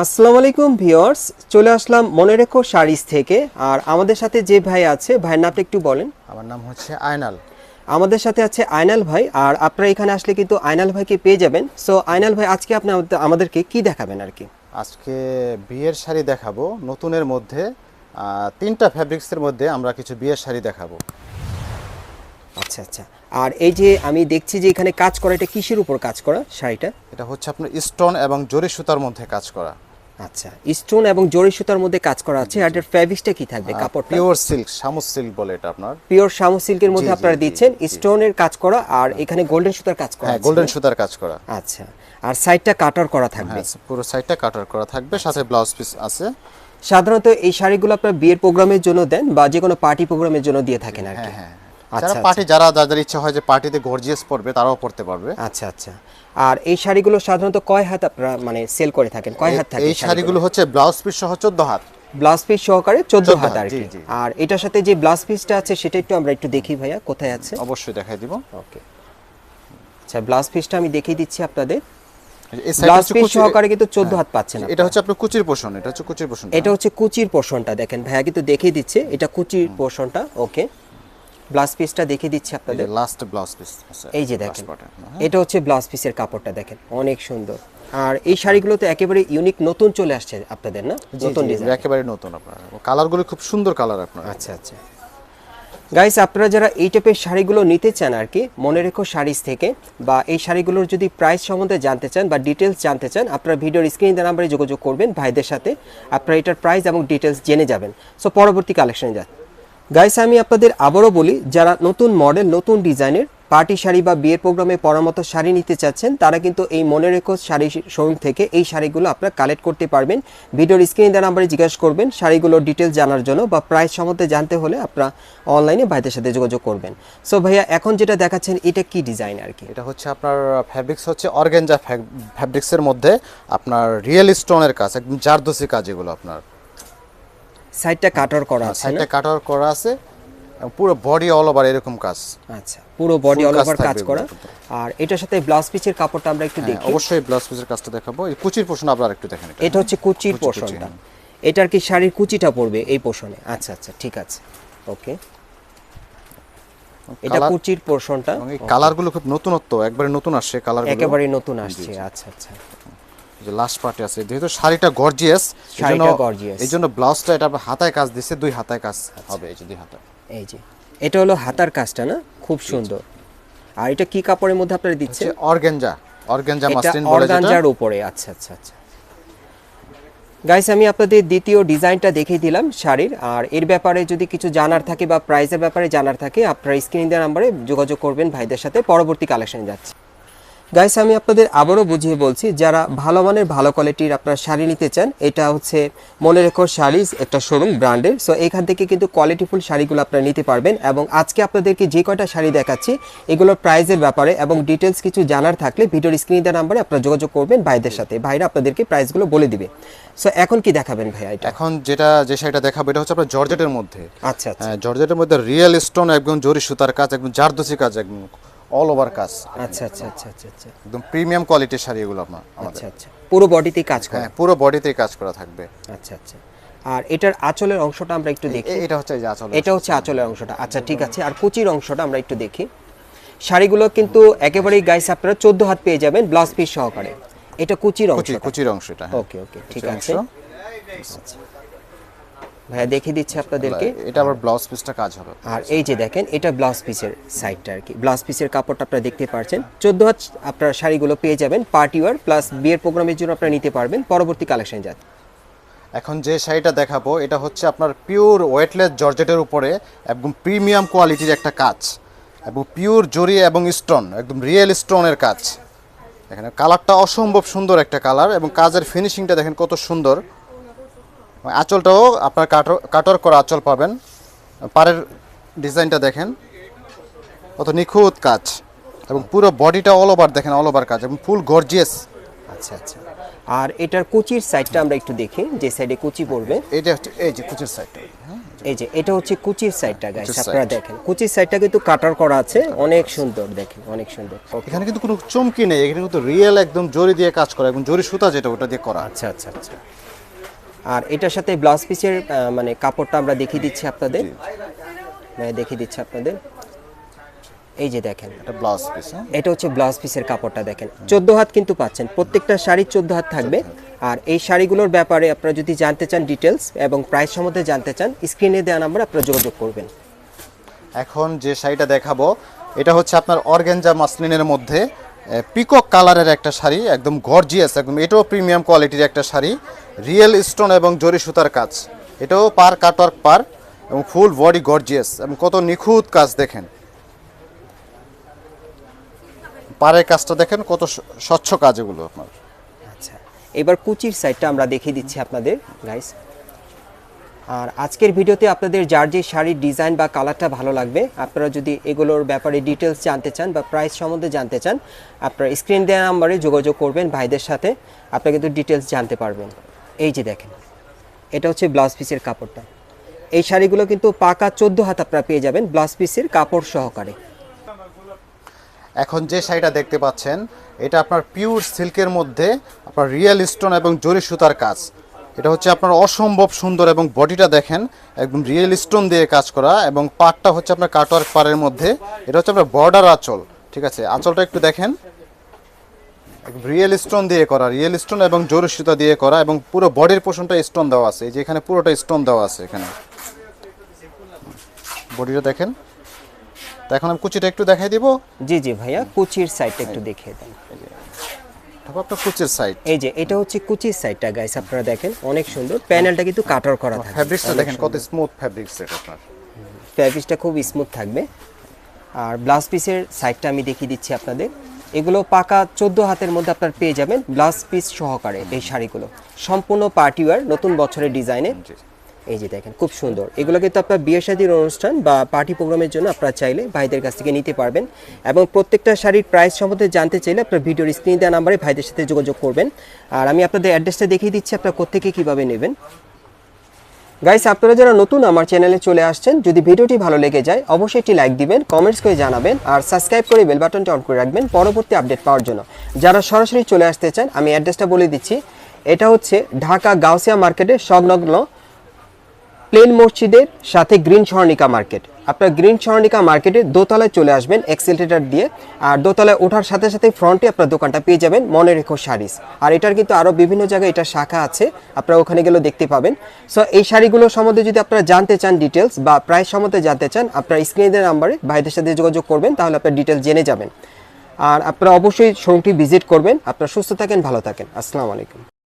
আসসালামু আলাইকুম ভিউয়ার্স চলে আসলাম মনে রেখো শাড়িজ থেকে। আর আমাদের সাথে যে ভাই আছে ভাইয়ের নামটা একটু বলেন। আমার নাম হচ্ছে আয়নাল। আমাদের সাথে আছে আয়নাল ভাই আর আপনারা এখানে আসলে কিন্তু আয়নাল ভাইকে পেয়ে যাবেন। সো আয়নাল ভাই আজকে আপনি আমাদেরকে কি দেখাবেন আর কি? আজকে বিয়ের শাড়ি দেখাবো নতুনের মধ্যে তিনটা ফ্যাব্রিক্সের মধ্যে আমরা কিছু বিয়ের শাড়ি দেখাবো। আচ্ছা আচ্ছা। আর এই যে আমি দেখছি যে এখানে কাজ করা এটা কিসের উপর কাজ করা শাড়িটা? এটা হচ্ছে আপনার স্টোন এবং জরি সুতার মধ্যে কাজ করা। আচ্ছা স্টোন এবং জরি সুতার মধ্যে কাজ করা আছে আর এটার ফ্যাব্রিক্সটা কি থাকবে কাপড়টা? পিওর সিল্ক শামুক সিল্ক বলে এটা আপনার। পিওর শামু সিল্কের মধ্যে আপনারা দিচ্ছেন স্টোনের কাজ করা আর এখানে গোল্ডেন সুতার কাজ করা হ্যাঁ গোল্ডেন সুতার কাজ করা। আচ্ছা আর সাইডটা কাটার করা থাকবে। হ্যাঁ পুরো সাইডটা কাটার করা থাকবে সাথে ব্লাউজ পিস আছে। সাধারণত এই শাড়িগুলো আপনার বিয়ের প্রোগ্রামের জন্য দেন বা যে কোনো পার্টি প্রোগ্রামের জন্য দিয়ে থাকেন আর কি। হ্যাঁ হ্যাঁ। আচ্ছা, যারা পার্টি যারা যাদের ইচ্ছা হয় যে পার্টিতে গর্জিয়াস পড়বে তারাও পড়তে পারবে। আচ্ছা আচ্ছা। আর এই শাড়িগুলো সাধারণত কয় হাত আপনারা মানে সেল করে থাকেন? কয় হাত থাকে এই শাড়িগুলো? হচ্ছে ব্লাউজ পিস সহ চোদ্দ হাত। ব্লাউজ পিস সহকারে 14 হাত আর কি আর এটার সাথে যে ব্লাউজ পিসটা আছে সেটা একটু আমরা একটু দেখি ভাইয়া কোথায় আছে? অবশ্যই দেখাই দিব। ওকে। আচ্ছা ব্লাউজ পিসটা আমি দেখিয়ে দিচ্ছি আপনাদের। ব্লাউজ পিস সহকারে কিন্তু চোদ্দ হাত পাচ্ছেন এটা হচ্ছে আপনার কুচির পোষণ এটা হচ্ছে কুচির পোষণ এটা হচ্ছে কুচির পোর্শনটা দেখেন ভাইয়া কিন্তু দেখিয়ে দিচ্ছে এটা কুচির পোর্শনটা ওকে। ব্লাউজ পিসটা দেখিয়ে দিচ্ছি আপনাদের। লাস্ট ব্লাউজ পিস এই যে দেখেন এটা হচ্ছে ব্লাউজ পিসের কাপড়টা দেখেন অনেক সুন্দর। আর এই শাড়িগুলো তো একেবারে ইউনিক নতুন চলে আসছে আপনাদের না? নতুন ডিজাইন একেবারে নতুন আপনার। কালারগুলো খুব সুন্দর কালার আপনার। আচ্ছা আচ্ছা। গাইস আপনারা যারা এই টাইপের শাড়িগুলো নিতে চান আর কি মনে রেখো শাড়িজ থেকে বা এই শাড়িগুলোর যদি প্রাইস সম্বন্ধে জানতে চান বা ডিটেলস জানতে চান আপনারা ভিডিওর স্ক্রিন নাম্বারে যোগাযোগ করবেন ভাইদের সাথে। আপনারা এটার প্রাইস এবং ডিটেলস জেনে যাবেন। সো পরবর্তী কালেকশনে যান গাইস আমি আপনাদের আবারও বলি, যারা নতুন মডেল নতুন ডিজাইনের পার্টি শাড়ি বা বিয়ের প্রোগ্রামে পরার মতো শাড়ি নিতে চাচ্ছেন, তারা কিন্তু এই মনে রেখো শাড়ি শোরুম থেকে এই শাড়িগুলো আপনারা কালেক্ট করতে পারবেন। ভিডিওর স্ক্রিন দেওয়া নাম্বারে জিজ্ঞাসা করবেন শাড়িগুলোর ডিটেলস জানার জন্য বা প্রাইস সম্বন্ধে জানতে হলে আপনারা অনলাইনে ভাইদের সাথে যোগাযোগ করবেন। সো ভাইয়া, এখন যেটা দেখাচ্ছেন, এটা কি ডিজাইন আর কি? এটা হচ্ছে আপনার ফ্যাব্রিক্স হচ্ছে অর্গেঞ্জা ফ্যাব্রিক্সের মধ্যে আপনার রিয়েল স্টোনের কাজ, একদম জারদোসি কাজ এগুলো আপনার। সাইডটা কাটার করা আছে সাইডটা কাটার করা আছে। পুরো বডি অল ওভার এরকম কাজ। আচ্ছা পুরো বডি অল ওভার কাজ করা। আর এটার সাথে ব্লাউজ পিসের কাপড়টা আমরা একটু হ্যাঁ, দেখি। অবশ্যই ব্লাউজ পিসের কাজটা দেখাবো। এই কুচির পোষণ আপনারা একটু দেখেন এটা। হচ্ছে কুচির কুচি, পোর্শনটা হ্যাঁ। এটার কি শাড়ির কুচিটা পড়বে এই পোর্শনে আচ্ছা আচ্ছা ঠিক আছে। ওকে। এটা কুচির পোর্শনটা কালারগুলো খুব নতুনত্ব একবারে নতুন আসছে কালার একেবারে নতুন আসছে আচ্ছা আচ্ছা। যে লাস্ট পার্টে আছে। যেহেতু শাড়িটা গর্জিয়াস শাড়িটা gorgeous। এই জন্য ব্লাউজটা এটা হাতায় কাজ দিচ্ছে দুই হাতায় কাজ হবে এই যে দুই হাতায়। এই যে। এটা হলো হাতার কাজটা না? খুব সুন্দর। আর এটা কি কাপড়ের মধ্যে আপনারা অর্গেঞ্জা মাসলিন বলে যেটা। অর্গানজার উপরে। আচ্ছা আচ্ছা আচ্ছা। গাইস আমি আপনাদের দ্বিতীয় ডিজাইনটা দেখিয়ে দিলাম শাড়ির। আর এর ব্যাপারে যদি কিছু জানার থাকে বা প্রাইসের ব্যাপারে জানার থাকে আপনারা স্ক্রিন দেওয়ার নাম্বারে যোগাযোগ করবেন ভাইদের সাথে। পরবর্তী কালেকশনে যাচ্ছে। গাইস আমি আপনাদের আবারও বুঝিয়ে বলছি যারা ভালো মানের ভালো কোয়ালিটির আপনার শাড়ি নিতে চান এটা হচ্ছে মনে রেখো শাড়িজ একটা শোরুম ব্র্যান্ডের সো এখান থেকে কিন্তু কোয়ালিটিফুল শাড়িগুলো আপনারা নিতে পারবেন এবং আজকে আপনাদেরকে যে কয়টা শাড়ি দেখাচ্ছি এগুলোর প্রাইসের ব্যাপারে এবং ডিটেলস কিছু জানার থাকলে ভিডিওর স্ক্রিনে দেওয়া নাম্বারে আপনারা যোগাযোগ করবেন ভাইদের সাথে। ভাইরা আপনাদেরকে প্রাইসগুলো বলে দিবে। সো এখন কি দেখাবেন ভাইয়া এটা? এখন যেটা যে শাড়িটা দেখাবো এটা হচ্ছে আপনার জর্জেটের মধ্যে। আচ্ছা আচ্ছা। হ্যাঁ জর্জেটের মধ্যে রিয়েল স্টোন একদম জরি সুতার কাজ একদম জারদোসি কাজ একদম অল ওভার কাজ। আচ্ছা আচ্ছা আচ্ছা আচ্ছা আচ্ছা। একদম প্রিমিয়াম কোয়ালিটির শাড়ি এগুলো আপনার আচ্ছা আচ্ছা। পুরো বডিতেই কাজ করে? হ্যাঁ পুরো বডিতেই কাজ করা থাকবে। আচ্ছা আচ্ছা। আর এটার আঁচলের অংশটা আমরা একটু দেখি। এটা হচ্ছে আচল এটা হচ্ছে আঁচলের অংশটা। আচ্ছা ঠিক আছে। আর কুচির অংশটা আমরা একটু দেখি। শাড়িগুলো কিন্তু একেবারেই গাইস আপনারা চোদ্দ হাত পেয়ে যাবেন ব্লাউজ পিস সহকারে। এটা কুচির কুচি অংশ কুচির অংশ এটা হ্যাঁ। ওকে ওকে ঠিক আছে। ভাইয়া দেখিয়ে দিচ্ছি আপনাদেরকে। এটা আবার ব্লাউজ পিসটা কাজ হবে। আর এই যে দেখেন এটা ব্লাউজ পিসের সাইডটা আর কি। ব্লাউজ পিসের কাপড়টা আপনারা দেখতে পাচ্ছেন চোদ্দ হাত আপনারা শাড়িগুলো পেয়ে যাবেন পার্টি ওয়ার প্লাস বিয়ের প্রোগ্রামের জন্য আপনারা নিতে পারবেন পরবর্তী কালেকশন যান এখন যে শাড়িটা দেখাবো এটা হচ্ছে আপনার পিওর ওয়েটলেস জর্জেটের উপরে একদম প্রিমিয়াম কোয়ালিটির একটা কাজ। এবং পিওর জরি এবং স্টোন একদম রিয়েল স্টোনের কাজ। এখানে কালারটা অসম্ভব সুন্দর একটা কালার এবং কাজের ফিনিশিংটা দেখেন কত সুন্দর। আঁচলটাও আপনার কাটর কাটর করা আঁচল পাবেন। পাড়ের ডিজাইনটা দেখেন। কত নিখুঁত কাজ। এবং পুরো বডিটা অল ওভার দেখেন অল ওভার কাজ। এবং ফুল গর্জিয়াস আচ্ছা আচ্ছা। আর এটার কুচির সাইডটা আমরা একটু দেখি যে সাইডে কুচি পড়বে। এটা হচ্ছে এই যে কুচির সাইডটা হ্যাঁ এই যে। এটা হচ্ছে কুচির সাইডটা গাইস আপনারা দেখেন। কুচির সাইডটা কিন্তু কাটার করা আছে অনেক সুন্দর দেখেন অনেক সুন্দর। এখানে কিন্তু কোনো চমকি নেই এখানে কিন্তু রিয়েল একদম জরি দিয়ে কাজ করা এবং জরি সুতা যেটা ওটা দিয়ে করা। আচ্ছা আচ্ছা আচ্ছা। আর এটার সাথে ব্লাউজ পিসের মানে কাপড়টা আমরা দেখিয়ে দিচ্ছি আপনাদের। মানে দেখিয়ে দিচ্ছি আপনাদের। এই যে দেখেন। এটা ব্লাউজ পিস হ্যাঁ? এটা হচ্ছে ব্লাউজ পিসের কাপড়টা দেখেন। চোদ্দ হাত কিন্তু পাচ্ছেন। প্রত্যেকটা শাড়ি চোদ্দ হাত থাকবে। আর এই শাড়িগুলোর ব্যাপারে আপনারা যদি জানতে চান ডিটেলস এবং প্রাইস সম্বন্ধে জানতে চান স্ক্রিনে দেওয়া নাম্বার আপনারা যোগাযোগ করবেন। এখন যে শাড়িটা দেখাবো এটা হচ্ছে আপনার অর্গেঞ্জা মাসলিনের মধ্যে পিকক কালারের একটা শাড়ি, একদম গর্জিয়াস একদম, এটাও প্রিমিয়াম কোয়ালিটির একটা শাড়ি রিয়েল স্টোন এবং জরি সুতার কাজ। এটাও পার কাটওয়ার্ক পার এবং ফুল বডি গর্জিয়াস এবং কত নিখুঁত কাজ দেখেন। পাড়ের কাজটা দেখেন, কত স্বচ্ছ কাজ এগুলো আপনার। আচ্ছা এবার কুচির সাইডটা আমরা দেখিয়ে দিচ্ছি আপনাদের গাইস আর আজকের ভিডিওতে আপনাদের যার যে শাড়ির ডিজাইন বা কালারটা ভালো লাগবে, আপনারা যদি এগুলোর ব্যাপারে ডিটেলস জানতে চান বা প্রাইস সম্বন্ধে জানতে চান, আপনারা স্ক্রিন দেওয়া নাম্বারে যোগাযোগ করবেন ভাইদের সাথে, আপনারা কিন্তু ডিটেলস জানতে পারবেন। এই যে দেখেন, এটা হচ্ছে ব্লাউজ পিসের কাপড়টা। এই শাড়িগুলো কিন্তু পাকা চোদ্দ হাত আপনারা পেয়ে যাবেন ব্লাউজ পিসের কাপড় সহকারে। এখন যে শাড়িটা দেখতে পাচ্ছেন, এটা আপনার পিওর সিল্কের মধ্যে আপনার রিয়েল স্টোন এবং জরি সুতার কাজ। এটা হচ্ছে আপনার অসম্ভব সুন্দর এবং বডিটা দেখেন একদম রিয়েল স্টোন দিয়ে কাজ করা এবং পাটটা হচ্ছে আপনার কাটওয়ার্ক পাড়ের মধ্যে। এটা হচ্ছে আপনার বর্ডার আঁচল ঠিক আছে? আঁচলটা একটু দেখেন। রিয়েল স্টোন দিয়ে করা রিয়েল স্টোন এবং জরি সুতা দিয়ে করা এবং পুরো বডির পোষণটা স্টোন দেওয়া আছে। এই যে এখানে পুরোটা স্টোন দেওয়া আছে এখানে। বডিটা দেখেন। তো এখন আমি কুচিটা একটু দেখাই দিব। জি জি ভাইয়া কুচির সাইডটা একটু দেখিয়ে দেন। তারপর আপনার কুচির সাইড এই যে এটা হচ্ছে কুচির সাইডটা গাইস আপনারা দেখেন। অনেক সুন্দর। প্যানেলটা কিন্তু কাটার করা থাকে। ফ্যাব্রিক্সটা দেখেন কত স্মুথ ফ্যাব্রিক্স এটা আপনার। ফ্যাব্রিকটা খুব স্মুথ থাকবে। আর ব্লাউজ পিসের সাইডটা আমি দেখিয়ে দিচ্ছি আপনাদের। এগুলো পাকা চোদ্দ হাতের মধ্যে আপনার পেয়ে যাবেন ব্লাউজ পিস সহকারে এই শাড়িগুলো। সম্পূর্ণ পার্টি ওয়্যার নতুন বছরের ডিজাইনে এই যে দেখেন, খুব সুন্দর। এগুলো কিন্তু আপনার বিয়ে শাদীর অনুষ্ঠান বা পার্টি প্রোগ্রামের জন্য আপনারা চাইলে ভাইদের কাছ থেকে নিতে পারবেন। এবং প্রত্যেকটা শাড়ির প্রাইস সম্বন্ধে জানতে চাইলে আপনার ভিডিওর স্ক্রিন দেওয়া নাম্বারে ভাইদের সাথে যোগাযোগ করবেন। আর আমি আপনাদের অ্যাড্রেসটা দেখিয়ে দিচ্ছি, আপনারা কোথেকে কীভাবে নেবেন। গাইস আপনারা যারা নতুন আমার চ্যানেলে চলে আসছেন, যদি ভিডিওটি ভালো লেগে যায়, অবশ্যই একটি লাইক দিবেন কমেন্টস করে জানাবেন, আর সাবস্ক্রাইব করে বেল বাটনটা অন করে রাখবেন পরবর্তী আপডেট পাওয়ার জন্য। যারা সরাসরি চলে আসতে চান, আমি অ্যাড্রেসটা বলে দিচ্ছি। এটা হচ্ছে ঢাকা গাউসিয়া মার্কেটের সংলগ্ন প্লেন মসজিদের সাথে গ্রিন স্বর্ণিকা মার্কেট। আপনার গ্রিন স্বর্ণিকা মার্কেটে দোতলায় চলে আসবেন এক্সেলেটার দিয়ে। আর দোতলায় ওঠার সাথে সাথে ফ্রন্টে আপনার দোকানটা পেয়ে যাবেন মনে রেখো শাড়িস। আর এটার কিন্তু আরও বিভিন্ন জায়গায় এটা শাখা আছে, আপনারা ওখানে গেলেও দেখতে পাবেন। সো এই শাড়িগুলো সম্বন্ধে যদি আপনারা জানতে চান ডিটেলস বা প্রাইস সম্বন্ধে জানতে চান, আপনার স্ক্রিনের নাম্বারে ভাইদের সাথে যোগাযোগ করবেন, তাহলে আপনার ডিটেলস জেনে যাবেন। আর আপনারা অবশ্যই শোরুমটি ভিজিট করবেন। আপনারা সুস্থ থাকেন, ভালো থাকেন। আসসালামু আলাইকুম।